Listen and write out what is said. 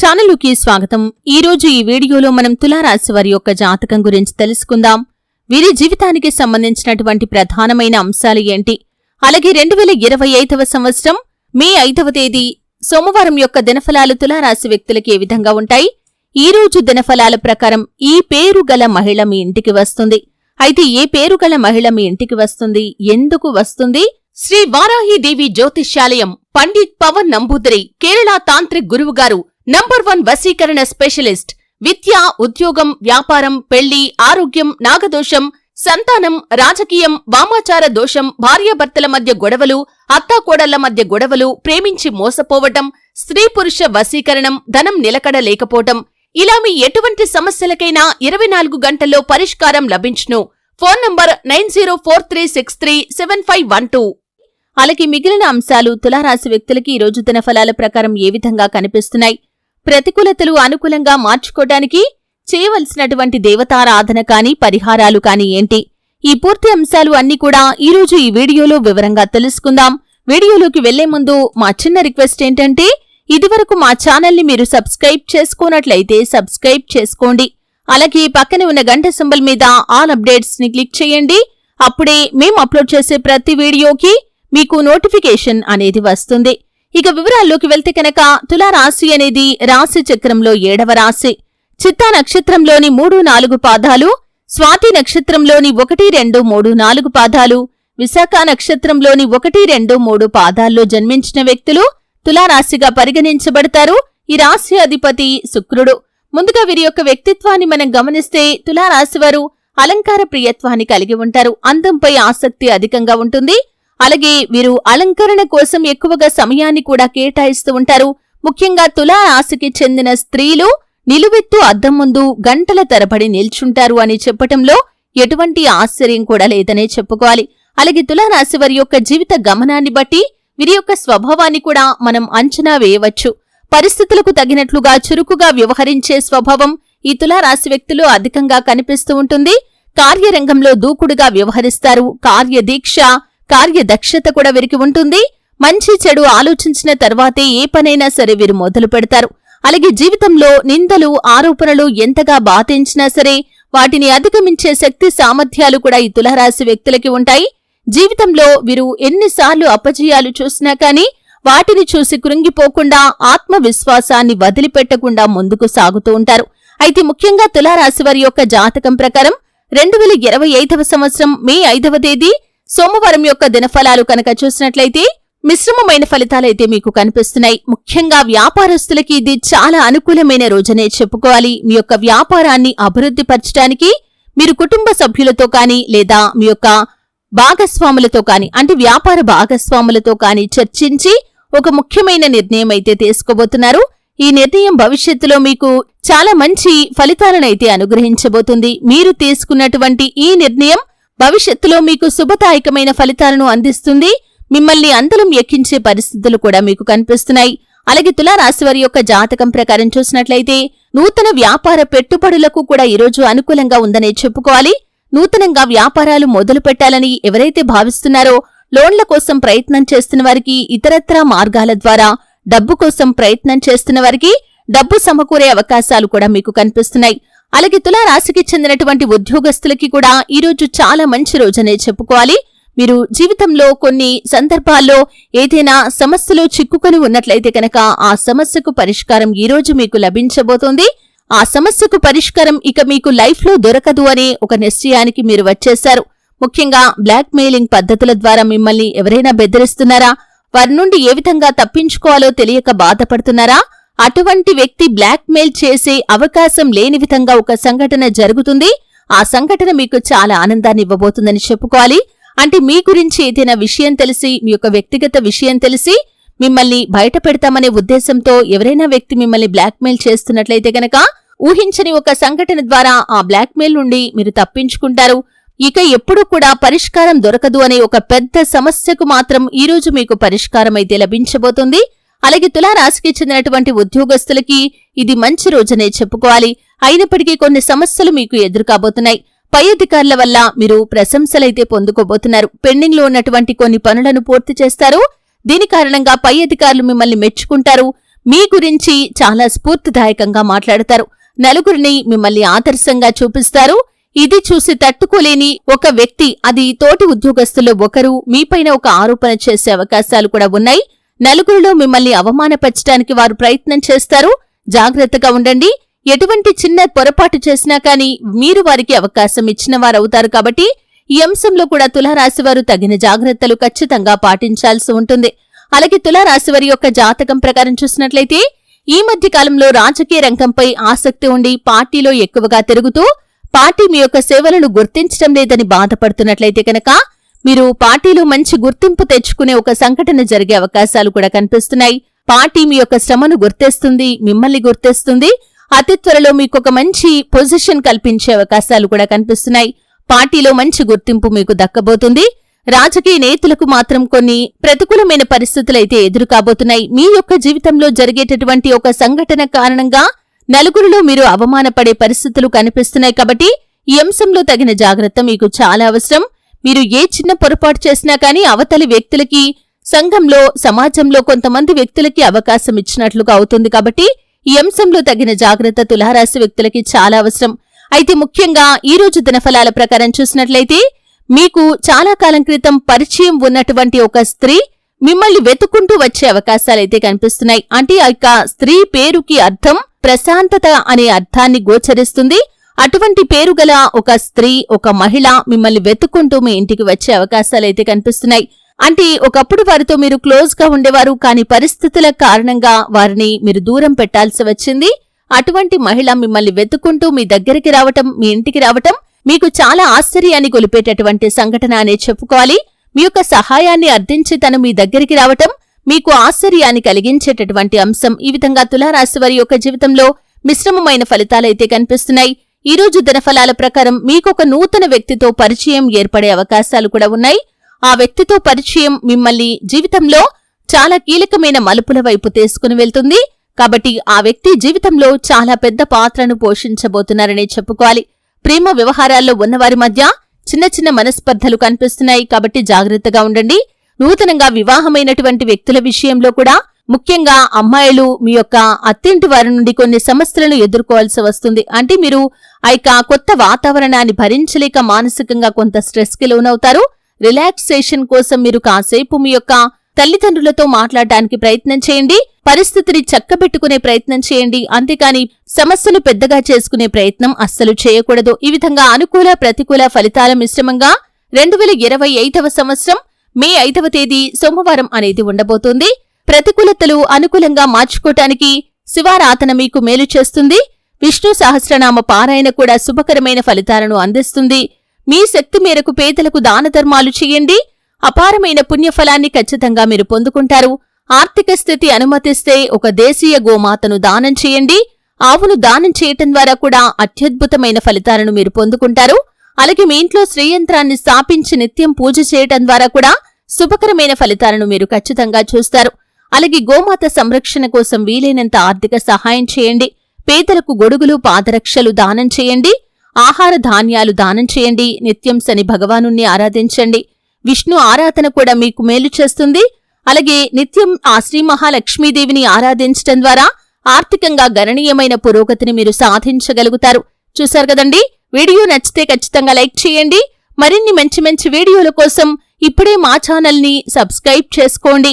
ఛానలుకి స్వాగతం. ఈ రోజు ఈ వీడియోలో మనం తులారాశి వారి యొక్క జాతకం గురించి తెలుసుకుందాం. వీరి జీవితానికి సంబంధించినటువంటి ప్రధానమైన అంశాలు ఏంటి? అలాగే రెండు వేల ఇరవై ఐదవ సంవత్సరం మే ఐదవ తేదీ సోమవారం యొక్క దినఫలాలు తులారాశి వ్యక్తులకి ఏ విధంగా ఉంటాయి? ఈ రోజు దినఫలాల ప్రకారం ఈ పేరు గల మహిళ మీ ఇంటికి వస్తుంది. అయితే ఏ పేరు గల మహిళ మీ ఇంటికి వస్తుంది? ఎందుకు వస్తుంది? శ్రీ వారాహిదేవి జ్యోతిష్యాలయం పండిత్ పవన్ నంబూదరి కేరళ తాంత్రిక్ గురువుగారు నంబర్ వన్ వశీకరణ స్పెషలిస్ట్ విద్య ఉద్యోగం వ్యాపారం పెళ్ళి ఆరోగ్యం నాగదోషం సంతానం రాజకీయం వామాచార దోషం భార్యాభర్తల మధ్య గొడవలు అత్తాకోడళ్ళ మధ్య గొడవలు ప్రేమించి మోసపోవటం స్త్రీ పురుష వశీకరణం ధనం నిలకడ లేకపోవటం. ఇలా మీ ఎటువంటి సమస్యలకైనా ఇరవై నాలుగు గంటల్లో పరిష్కారం లభించును. Phone number nine zero four three six three seven five one two. అలాగే మిగిలిన అంశాలు తులారాశి వ్యక్తులకి ఈ రోజు దినఫలాల ప్రకారం ఏ విధంగా కనిపిస్తున్నాయి? ప్రతికూలతలు అనుకూలంగా మార్చుకోవడానికి చేయవలసినటువంటి దేవతారాధన కాని పరిహారాలు కాని ఏంటి? ఈ పూర్తి అంశాలు అన్ని కూడా ఈ రోజు ఈ వీడియోలో వివరంగా తెలుసుకుందాం. వీడియోలోకి వెళ్ళే ముందు మా చిన్న రిక్వెస్ట్ ఏంటంటే ఇదివరకు మా ఛానల్ని మీరు సబ్స్క్రైబ్ చేసుకోనట్లయితే సబ్స్క్రైబ్ చేసుకోండి. అలాగే పక్కనే ఉన్న గంట సింబల్ మీద ఆల్ అప్డేట్స్ని క్లిక్ చేయండి. అప్పుడే మేము అప్లోడ్ చేసే ప్రతి వీడియోకి మీకు నోటిఫికేషన్ అనేది వస్తుంది. ఇక వివరాల్లోకి వెళ్తే కనుక తులారాశి అనేది రాశి చక్రంలో ఏడవ రాశి. చిత్తా నక్షత్రంలోని మూడు నాలుగు పాదాలు స్వాతి నక్షత్రంలోని ఒకటి రెండు మూడు నాలుగు పాదాలు విశాఖ నక్షత్రంలోని ఒకటి రెండు మూడు పాదాల్లో జన్మించిన వ్యక్తులు తులారాశిగా పరిగణించబడతారు. ఈ రాశి అధిపతి శుక్రుడు. ముందుగా వీరి యొక్క వ్యక్తిత్వాన్ని మనం గమనిస్తే తులారాశివారు అలంకార ప్రియత్వాన్ని కలిగి ఉంటారు. అందంపై ఆసక్తి అధికంగా ఉంటుంది. అలాగే వీరు అలంకరణ కోసం ఎక్కువగా సమయాన్ని కూడా కేటాయిస్తూ ఉంటారు. ముఖ్యంగా తులా రాశికి చెందిన స్త్రీలు నిలువెత్తు అద్దం ముందు గంటల తరబడి నిల్చుంటారు అని చెప్పటంలో ఎటువంటి ఆశ్చర్యం కూడా లేదనే చెప్పుకోవాలి. అలాగే తులారాశి వారి యొక్క జీవిత గమనాన్ని బట్టి వీరి యొక్క స్వభావాన్ని కూడా మనం అంచనా వేయవచ్చు. పరిస్థితులకు తగినట్లుగా చురుకుగా వ్యవహరించే స్వభావం ఈ తులారాశి వ్యక్తులు అధికంగా కనిపిస్తూ ఉంటుంది. కార్యరంగంలో దూకుడుగా వ్యవహరిస్తారు. కార్యదీక్ష కార్యదక్షత కూడా వీరికి ఉంటుంది. మంచి చెడు ఆలోచించిన తర్వాతే ఏ పనైనా సరే వీరు మొదలు పెడతారు. అలాగే జీవితంలో నిందలు ఆరోపణలు ఎంతగా బాధించినా సరే వాటిని అధిగమించే శక్తి సామర్థ్యాలు కూడా ఈ తులరాశి వ్యక్తులకి ఉంటాయి. జీవితంలో వీరు ఎన్నిసార్లు అపజయాలు చూసినా కాని వాటిని చూసి కృంగిపోకుండా ఆత్మవిశ్వాసాన్ని వదిలిపెట్టకుండా ముందుకు సాగుతూ ఉంటారు. అయితే ముఖ్యంగా తులారాశి వారి యొక్క జాతకం ప్రకారం రెండు వేల ఇరవై ఐదవ సంవత్సరం మే ఐదవ తేదీ సోమవారం యొక్క దినఫలాలు కనుక చూసినట్లయితే మిశ్రమమైన ఫలితాలైతే మీకు కనిపిస్తున్నాయి. ముఖ్యంగా వ్యాపారస్తులకి ఇది చాలా అనుకూలమైన రోజనే చెప్పుకోవాలి. మీ యొక్క వ్యాపారాన్ని అభివృద్ధి పరచడానికి మీరు కుటుంబ సభ్యులతో కానీ లేదా మీ యొక్క భాగస్వాములతో కానీ అంటే వ్యాపార భాగస్వాములతో కానీ చర్చించి ఒక ముఖ్యమైన నిర్ణయం అయితే తీసుకోబోతున్నారు. ఈ నిర్ణయం భవిష్యత్తులో మీకు చాలా మంచి ఫలితాలనైతే అనుగ్రహించబోతుంది. మీరు తీసుకున్నటువంటి ఈ నిర్ణయం భవిష్యత్తులో మీకు శుభదాయకమైన ఫలితాలను అందిస్తుంది. మిమ్మల్ని అందలం ఎక్కించే పరిస్థితులు కూడా మీకు కనిపిస్తున్నాయి. అలాగే తులారాశి వారి యొక్క జాతకం ప్రకారం చూసినట్లయితే నూతన వ్యాపార పెట్టుబడులకు కూడా ఈరోజు అనుకూలంగా ఉందనే చెప్పుకోవాలి. నూతనంగా వ్యాపారాలు మొదలు పెట్టాలని ఎవరైతే భావిస్తున్నారో లోన్ల కోసం ప్రయత్నం చేస్తున్న వారికి ఇతరత్రా మార్గాల ద్వారా డబ్బు కోసం ప్రయత్నం చేస్తున్న వారికి డబ్బు సమకూరే అవకాశాలు కూడా మీకు కనిపిస్తున్నాయి. అలాగే తులారాశికి చెందినటువంటి ఉద్యోగస్తులకి కూడా ఈరోజు చాలా మంచి రోజనే చెప్పుకోవాలి. మీరు జీవితంలో కొన్ని సందర్భాల్లో ఏదైనా సమస్యలో చిక్కుకొని ఉన్నట్లయితే కనుక ఆ సమస్యకు పరిష్కారం ఈ రోజు మీకు లభించబోతోంది. ఆ సమస్యకు పరిష్కారం ఇక మీకు లైఫ్లో దొరకదు అనే ఒక నిశ్చయానికి మీరు వచ్చేశారు. ముఖ్యంగా బ్లాక్ మెయిలింగ్ పద్ధతుల ద్వారా మిమ్మల్ని ఎవరైనా బెదిరిస్తున్నారా? వారి నుండి ఏ విధంగా తప్పించుకోవాలో తెలియక బాధపడుతున్నారా? అటువంటి వ్యక్తి బ్లాక్మెయిల్ చేసే అవకాశం లేని విధంగా ఒక సంఘటన జరుగుతుంది. ఆ సంఘటన మీకు చాలా ఆనందాన్ని ఇవ్వబోతుందని చెప్పుకోవాలి. అంటే మీ గురించి ఏదైనా విషయం తెలిసి మీ యొక్క వ్యక్తిగత విషయం తెలిసి మిమ్మల్ని బయట పెడతామనే ఉద్దేశంతో ఎవరైనా వ్యక్తి మిమ్మల్ని బ్లాక్మెయిల్ చేస్తున్నట్లయితే గనక ఊహించని ఒక సంఘటన ద్వారా ఆ బ్లాక్మెయిల్ నుండి మీరు తప్పించుకుంటారు. ఇక ఎప్పుడూ కూడా పరిష్కారం దొరకదు అనే ఒక పెద్ద సమస్యకు మాత్రం ఈ రోజు మీకు పరిష్కారం అయితే లభించబోతుంది. అలాగే తులారాశికి చెందినటువంటి ఉద్యోగస్తులకి ఇది మంచి రోజనే చెప్పుకోవాలి. అయినప్పటికీ కొన్ని సమస్యలు మీకు ఎదురుకాబోతున్నాయి. పై అధికారుల వల్ల మీరు ప్రశంసలైతే పొందుకోబోతున్నారు. పెండింగ్లో ఉన్నటువంటి కొన్ని పనులను పూర్తి చేస్తారు. దీని కారణంగా పై అధికారులు మిమ్మల్ని మెచ్చుకుంటారు. మీ గురించి చాలా స్ఫూర్తిదాయకంగా మాట్లాడతారు. నలుగురిని మిమ్మల్ని ఆదర్శంగా చూపిస్తారు. ఇది చూసి తట్టుకోలేని ఒక వ్యక్తి అది తోటి ఉద్యోగస్తుల్లో ఒకరు మీపైన ఒక ఆరోపణ చేసే అవకాశాలు కూడా ఉన్నాయి. నలుగురిలో మిమ్మల్ని అవమానపరచడానికి వారు ప్రయత్నం చేస్తారు. జాగ్రత్తగా ఉండండి. ఎటువంటి చిన్న పొరపాటు చేసినా కానీ మీరు వారికి అవకాశం ఇచ్చిన వారవుతారు కాబట్టి ఈ అంశంలో కూడా తులారాశి వారు తగిన జాగ్రత్తలు ఖచ్చితంగా పాటించాల్సి ఉంటుంది. అలాగే తులారాశి వారి యొక్క జాతకం ప్రకారం చూసినట్లయితే ఈ మధ్య కాలంలో రాజకీయ రంగంపై ఆసక్తి ఉండి పార్టీలో ఎక్కువగా తిరుగుతూ పార్టీ మీ యొక్క సేవలను గుర్తించడం లేదని బాధపడుతున్నట్లయితే కనుక మీరు పార్టీలో మంచి గుర్తింపు తెచ్చుకునే ఒక సంఘటన జరిగే అవకాశాలు కూడా కనిపిస్తున్నాయి. పార్టీ మీ యొక్క శ్రమను గుర్తేస్తుంది మిమ్మల్ని గుర్తేస్తుంది. అతి త్వరలో మీకు ఒక మంచి పొజిషన్ కల్పించే అవకాశాలు కూడా కనిపిస్తున్నాయి. పార్టీలో మంచి గుర్తింపు మీకు దక్కబోతుంది. రాజకీయ నేతలకు మాత్రం కొన్ని ప్రతికూలమైన పరిస్థితులైతే ఎదురు కాబోతున్నాయి. మీ యొక్క జీవితంలో జరిగేటటువంటి ఒక సంఘటన కారణంగా నలుగురిలో మీరు అవమానపడే పరిస్థితులు కనిపిస్తున్నాయి కాబట్టి ఈ అంశంలో తగిన జాగ్రత్త మీకు చాలా అవసరం. మీరు ఏ చిన్న పొరపాటు చేసినా కానీ అవతలి వ్యక్తులకి సంఘంలో సమాజంలో కొంతమంది వ్యక్తులకి అవకాశం ఇచ్చినట్లుగా అవుతుంది కాబట్టి ఈ అంశంలో తగిన జాగ్రత్త తులారాశి వ్యక్తులకి చాలా అవసరం. అయితే ముఖ్యంగా ఈ రోజు దినఫలాల ప్రకారం చూసినట్లయితే మీకు చాలా కాలం క్రితం పరిచయం ఉన్నటువంటి ఒక స్త్రీ మిమ్మల్ని వెతుకుంటూ వచ్చే అవకాశాలైతే కనిపిస్తున్నాయి. అంటే ఆ స్త్రీ పేరుకి అర్థం ప్రశాంతత అనే అర్థాన్ని గోచరిస్తుంది. అటువంటి పేరు గల ఒక స్త్రీ ఒక మహిళ మిమ్మల్ని వెతుక్కుంటూ మీ ఇంటికి వచ్చే అవకాశాలైతే కనిపిస్తున్నాయి. అంటే ఒకప్పుడు వారితో మీరు క్లోజ్గా ఉండేవారు కాని పరిస్థితుల కారణంగా వారిని మీరు దూరం పెట్టాల్సి వచ్చింది. అటువంటి మహిళ మిమ్మల్ని వెతుక్కుంటూ మీ దగ్గరికి రావటం మీ ఇంటికి రావటం మీకు చాలా ఆశ్చర్యాన్ని గొలిపేటటువంటి సంఘటన అనే చెప్పుకోవాలి. మీ యొక్క సహాయాన్ని అర్థించి తను మీ దగ్గరికి రావటం మీకు ఆశ్చర్యాన్ని కలిగించేటటువంటి అంశం. ఈ విధంగా తులారాశి వారి యొక్క జీవితంలో మిశ్రమమైన ఫలితాలైతే కనిపిస్తున్నాయి. ఈ రోజు దినఫలాల ప్రకారం మీకొక నూతన వ్యక్తితో పరిచయం ఏర్పడే అవకాశాలు కూడా ఉన్నాయి. ఆ వ్యక్తితో పరిచయం మిమ్మల్ని జీవితంలో చాలా కీలకమైన మలుపుల వైపు తీసుకుని వెళ్తుంది. కాబట్టి ఆ వ్యక్తి జీవితంలో చాలా పెద్ద పాత్రను పోషించబోతున్నారనే చెప్పుకోవాలి. ప్రేమ వ్యవహారాల్లో ఉన్నవారి మధ్య చిన్న చిన్న మనస్పర్ధలు కనిపిస్తున్నాయి. కాబట్టి జాగ్రత్తగా ఉండండి. నూతనంగా వివాహమైనటువంటి వ్యక్తుల విషయంలో కూడా ముఖ్యంగా అమ్మాయిలు మీ యొక్క అత్తింటి వారి నుండి కొన్ని సమస్యలను ఎదుర్కోవాల్సి వస్తుంది. అంటే మీరు ఆ యొక్క కొత్త వాతావరణాన్ని భరించలేక మానసికంగా కొంత స్ట్రెస్కి లోనవుతారు. రిలాక్సేషన్ కోసం మీరు కాసేపు మీ యొక్క తల్లిదండ్రులతో మాట్లాడడానికి ప్రయత్నం చేయండి. పరిస్థితిని చక్కబెట్టుకునే ప్రయత్నం చేయండి. అంతేకాని సమస్యను పెద్దగా చేసుకునే ప్రయత్నం అస్సలు చేయకూడదు. ఈ విధంగా అనుకూల ప్రతికూల ఫలితాల మిశ్రమంగా రెండు వేల ఇరవై ఐదవ సంవత్సరం మే ఐదవ తేదీ సోమవారం అనేది ఉండబోతుంది. ప్రతికూలతలు అనుకూలంగా మార్చుకోటానికి శివారాధన మీకు మేలు చేస్తుంది. విష్ణు సహస్రనామ పారాయణ కూడా శుభకరమైన ఫలితాలను అందిస్తుంది. మీ శక్తి మేరకు పేదలకు దాన ధర్మాలు చేయండి. అపారమైన పుణ్యఫలాన్ని ఖచ్చితంగా మీరు పొందుకుంటారు. ఆర్థిక స్థితి అనుమతిస్తే ఒక దేశీయ గోమాతను దానం చేయండి. ఆవును దానం చేయటం ద్వారా కూడా అత్యద్భుతమైన ఫలితాలను మీరు పొందుకుంటారు. అలాగే మీ ఇంట్లో శ్రీయంత్రాన్ని స్థాపించి నిత్యం పూజ చేయటం ద్వారా కూడా శుభకరమైన ఫలితాలను మీరు ఖచ్చితంగా చూస్తారు. అలాగే గోమాత సంరక్షణ కోసం వీలైనంత ఆర్థిక సహాయం చేయండి. పేదలకు గొడుగులు పాదరక్షలు దానం చేయండి. ఆహార ధాన్యాలు దానం చేయండి. నిత్యం శని భగవానుణ్ణి ఆరాధించండి. విష్ణు ఆరాధన కూడా మీకు మేలు చేస్తుంది. అలాగే నిత్యం ఆ శ్రీ మహాలక్ష్మీదేవిని ఆరాధించటం ద్వారా ఆర్థికంగా గణనీయమైన పురోగతిని మీరు సాధించగలుగుతారు. చూశారు కదండి? వీడియో నచ్చితే ఖచ్చితంగా లైక్ చేయండి. మరిన్ని మంచి మంచి వీడియోల కోసం ఇప్పుడే మా ఛానల్ని సబ్స్క్రైబ్ చేసుకోండి.